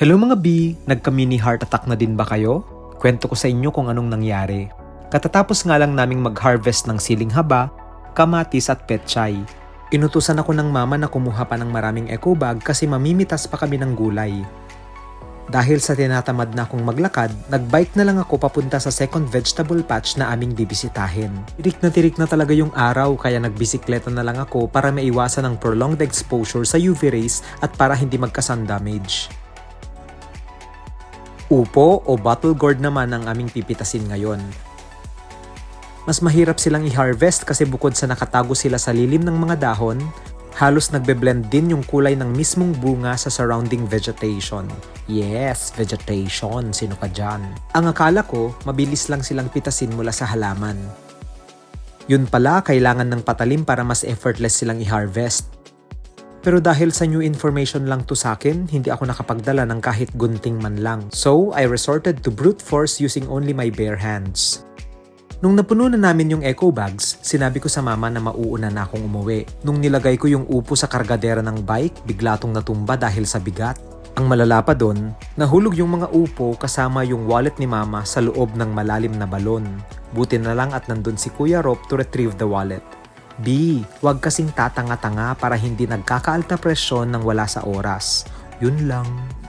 Hello mga B, nagka-mini heart attack na din ba kayo? Kwento ko sa inyo kung anong nangyari. Katatapos nga lang naming mag-harvest ng siling haba, kamatis at petchay. Inutusan ako ng mama na kumuha pa ng maraming eco bag kasi mamimitas pa kami ng gulay. Dahil sa tinatamad na akong maglakad, nagbike na lang ako papunta sa second vegetable patch na aming bibisitahin. Tirik na tirik na talaga yung araw kaya nagbisikleta na lang ako para maiwasan ang prolonged exposure sa UV rays at para hindi magka-sun damage. Upo o bottle gourd naman ang aming pipitasin ngayon. Mas mahirap silang i-harvest kasi bukod sa nakatago sila sa lilim ng mga dahon, halos nagbe-blend din yung kulay ng mismong bunga sa surrounding vegetation. Yes, vegetation, sino ka dyan? Ang akala ko, mabilis lang silang pitasin mula sa halaman. Yun pala, kailangan ng patalim para mas effortless silang i-harvest. Pero dahil sa new information lang to sa akin, hindi ako nakapagdala ng kahit gunting man lang. So, I resorted to brute force using only my bare hands. Nung napuno na namin yung eco bags, sinabi ko sa mama na mauuna na akong umuwi. Nung nilagay ko yung upo sa kargadera ng bike, bigla tong natumba dahil sa bigat. Ang malala pa doon, nahulog yung mga upo kasama yung wallet ni mama sa loob ng malalim na balon. Buti na lang at nandun si Kuya Rob to retrieve the wallet. B. Huwag kasing tatanga-tanga para hindi nagkakaalta presyon ng wala sa oras. Yun lang.